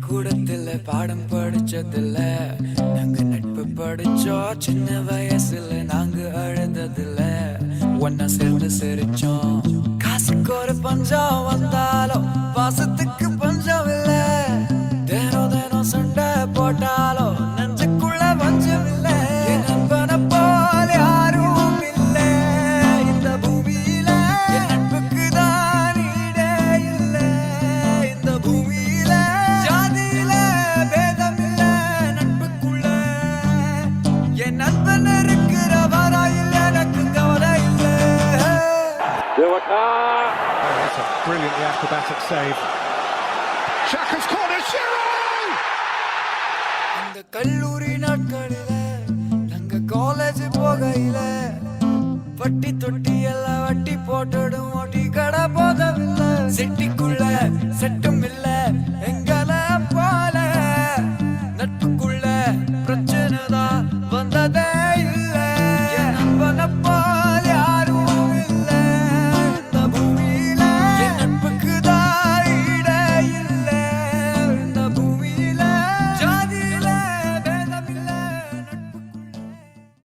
பள்ளிக்கூடத்துல பாடம் படிச்சதில்ல நாங்க நட்பு படிச்சோம். சின்ன வயசுல நாங்க அழுததில்ல ஒன்னா சேர்ந்து சிரிச்சோம். காசுக்கு ஒரு பஞ்சம் வந்தாலும் Oh, that's a brilliantly acrobatic save. Shaka's corner, Giroud! அந்த கல்லூரி நாட்களில நாங்க காலேஜ் போகையில வட்டி தொட்டி எல்லாம் வட்டி போட்டுடும் ஓட்டி கடை போதவில்ல சிட்டிக்குள்ள செட்டும் இல்ல எங்கள போல நட்புக்குள்ள